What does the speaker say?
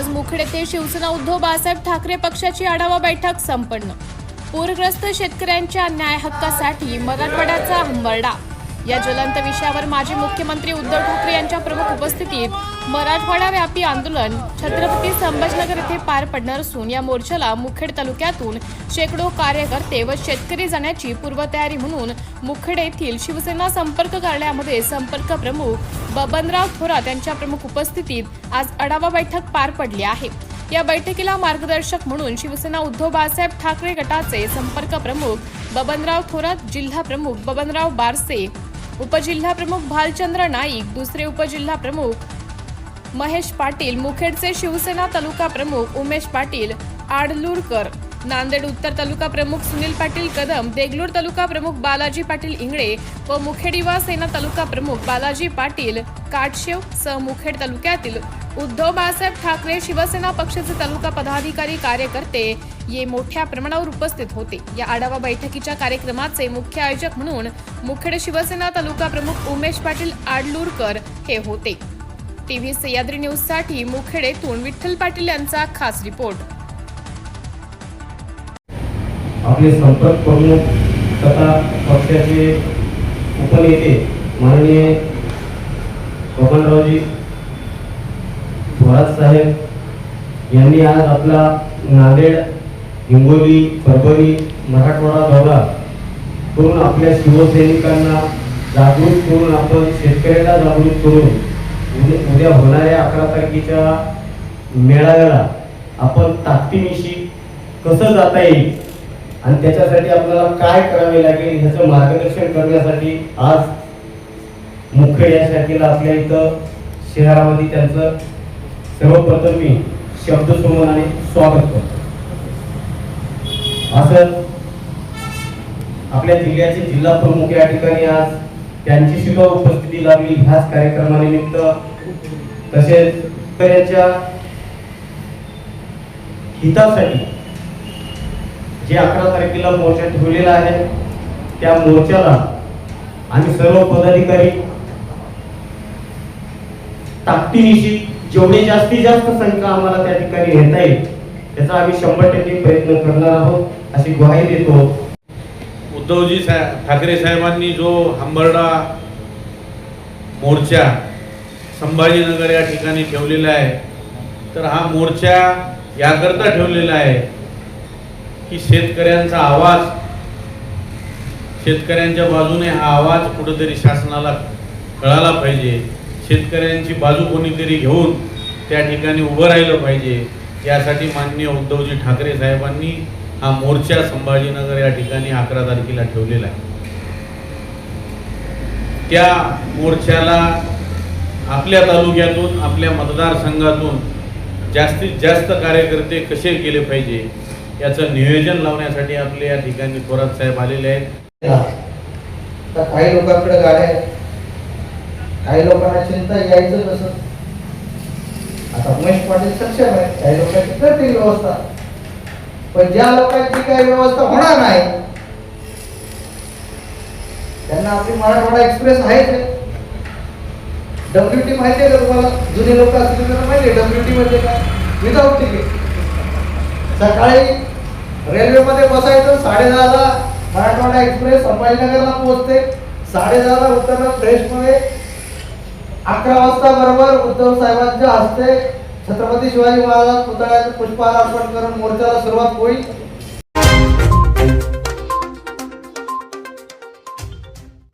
आज मुखेड येथे शिवसेना उद्धव बाळासाहेब ठाकरे पक्षाची आढावा बैठक संपन्न. पूरग्रस्त शेतकऱ्यांच्या न्याय हक्कासाठी मराठवाड्याचा हंबरडा या ज्वलंत विषयावर माजी मुख्यमंत्री उद्धव ठाकरे यांच्या प्रमुख उपस्थितीत मराठवाडा व्यापी आंदोलन छत्रपती संभाजीनगर येथे पार पडणार असून या मोर्चाला मुखेड तालुक्यातून शेकडो कार्यकर्ते व शेतकरी जाण्याची पूर्वतयारी म्हणून मुखेड येथील शिवसेना संपर्क कार्यालयामध्ये संपर्क प्रमुख बबनराव थोरात यांच्या प्रमुख उपस्थितीत आज आढावा बैठक पार पडली आहे. या बैठकीला मार्गदर्शक म्हणून शिवसेना उद्धव बाळासाहेब ठाकरे गटाचे संपर्क प्रमुख बबनराव थोरात जिल्हा प्रमुख बबनराव बारसे उपजिल्हा प्रमुख भालचंद्र नाईक दुसरे उपजिल्हा प्रमुख महेश पाटील मुखेडचे शिवसेना तालुका प्रमुख उमेश पाटील आडलूरकर. नांदेड उत्तर तालुका प्रमुख सुनील पाटील कदम देगलूर तालुका प्रमुख बालाजी पाटील इंगळे व मुखेडीवा सेना तालुका प्रमुख बालाजी पाटील काटशेव सह मुखेड तालुक्यातील उद्धव बाळासाहेब ठाकरे शिवसेना पक्षाचे तालुका पदाधिकारी कार्यकर्ते ये मोठ्या प्रमाणावर उपस्थित होते. या आढावा बैठकीच्या कार्यक्रमाचे मुख्य आयोजक म्हणून मुखेड शिवसेना तालुका प्रमुख उमेश पाटील आडलूरकर हे होते. टीव्ही सह्याद्री न्यूजसाठी मुखेड विठ्ठल पाटील यांचा खास रिपोर्ट. आपले संपर्क प्रमुख तथा पक्षाचे उपनेते माननीय बबनरावजी थोरात साहेब यांनी आज आपला नांदेड हिंगोली परभणी मराठवाडा दौरा करून आपल्या शिवसैनिकांना जागृत करून आपण शेतकऱ्याला जागृत करून उद्या उद्या होणाऱ्या अकरा तारखेच्या मेळाव्याला आपण ताकदीनिशी कसं जाता येईल? आणि त्याच्यासाठी आपल्याला काय करावे लागेल ह्याचं मार्गदर्शन करण्यासाठी आज मुख्य या शाखेला आपल्या इथं शहरामध्ये त्यांचं सर्वप्रथम मी शब्दसुमनाने स्वागत करतो. असं आपल्या जिल्ह्याचे जिल्हा प्रमुख या ठिकाणी आज त्यांची सुद्धा उपस्थिती लावली ह्याच कार्यक्रमानिमित्त तसेच शेतकऱ्याच्या हितासाठी जे अकरा तारखेला मोर्चा ठेवलेला आहे त्या मोर्चाला आम्ही सर्व पदाधिकारी ताकदीनिशी जेवढे जास्तीत जास्त संख्या आम्हाला त्या ठिकाणी घेता येईल त्याचा आम्ही शंभर टक्के प्रयत्न करणार आहोत अशी ग्वाही देतो. उद्धवजी सा ठाकरे साहेबांनी जो हंबरडा मोर्चा संभाजीनगर या ठिकाणी ठेवलेला आहे तर हा मोर्चा याकरता ठेवलेला आहे की शेतकऱ्यांचा आवाज शेतकऱ्यांच्या बाजूने हा आवाज कुठंतरी शासनाला कळाला पाहिजे शेतकऱ्यांची बाजू कोणीतरी घेऊन त्या ठिकाणी उभं राहिलं पाहिजे यासाठी माननीय उद्धवजी ठाकरे साहेबांनी हा मोर्चा संभाजीनगर या ठिकाणी अकरा तारखेला ठेवलेला आहे. त्या मोर्चाला आपल्या तालुक्यातून आपल्या मतदारसंघातून जास्तीत जास्त कार्यकर्ते कसे केले पाहिजे याचं नियोजन लावण्यासाठी आपले या ठिकाणी थोरात साहेब आलेले आहेत. तर काही लोकांकडे गाड्या काही लोकांना चिंता यायचं कसं आता उमेश पाटील सक्षम आहे काही लोकांची करतील व्यवस्था. पण ज्या लोकांची काही व्यवस्था होणार नाही त्यांना आपली मराठवाडा एक्सप्रेस आहेच डब्ल्यू टी माहिती आहे का तुम्हाला? जुने लोक असतील त्यांना माहिती आहे डब्ल्यू टी म्हणजे काय? विदाऊट तिकीट सकाळी रेल्वेमध्ये बसायचं साडेदहाला मराठवाडा एक्सप्रेस संभाजीनगरला पोहोचते. साडेदहाला उत्तर फ्रेशमध्ये. अकरा वाजता बरोबर उद्धव साहेबांच्या हस्ते छत्रपती शिवाजी महाराज पुतळ्यात पुष्पहार अर्पण करून मोर्चाला सुरुवात होईल.